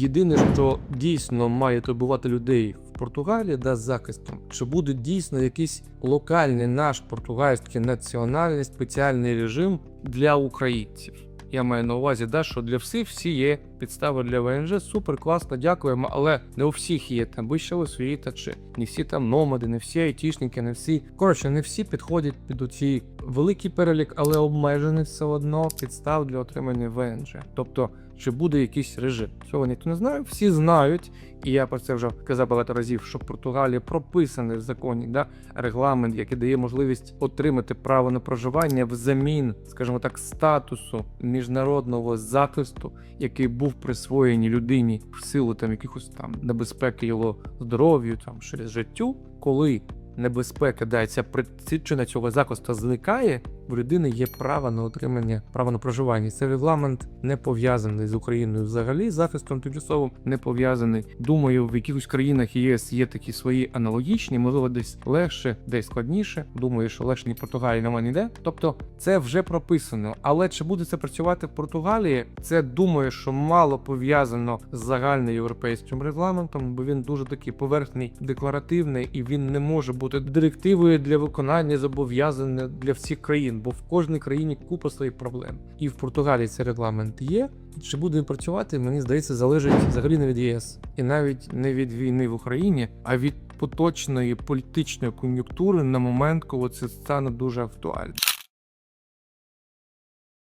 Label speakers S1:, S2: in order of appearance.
S1: Єдине, що дійсно має турбувати людей в Португалії да, захистом, чи буде дійсно якийсь локальний наш португальський національний спеціальний режим для українців. Я маю на увазі, да, що для всіх всі є підстави для ВНЖ. Супер, класно, дякуємо. Але не у всіх є там вища освіта, чи не всі там номади, не всі айтішники, не всі. Коротше, не всі підходять під оці великий перелік, але обмежений все одно підстав для отримання ВНЖ. Тобто, чи буде якийсь режим? Цього ніхто не знає. Всі знають, і я про це вже казав багато разів, що в Португалії прописаний в законі да, регламент, який дає можливість отримати право на проживання взамін, скажімо так, статусу міжнародного захисту, який був присвоєний людині в силу там якихось там небезпеки його здоров'ю, там через життю, коли небезпека дається причина цього захисту зникає, в людини є право на отримання права на проживання. Цей регламент не пов'язаний з Україною взагалі. Захистом тимчасовим не пов'язаний. Думаю, в якихось країнах ЄС є такі свої аналогічні, можливо, десь легше, десь складніше. Думаю, що легше ні Португалії нема ніде. Тобто це вже прописано. Але чи буде це працювати в Португалії? Це думаю, що мало пов'язано з загальноєвропейським регламентом, бо він дуже такий поверхний, декларативний, і він не може бути директивою для виконання зобов'язань для всіх країн, бо в кожній країні купа своїх проблем. І в Португалії цей регламент є. Чи буде він працювати, мені здається, залежить взагалі не від ЄС, і навіть не від війни в Україні, а від поточної політичної кон'юнктури на момент, коли це стане дуже актуально.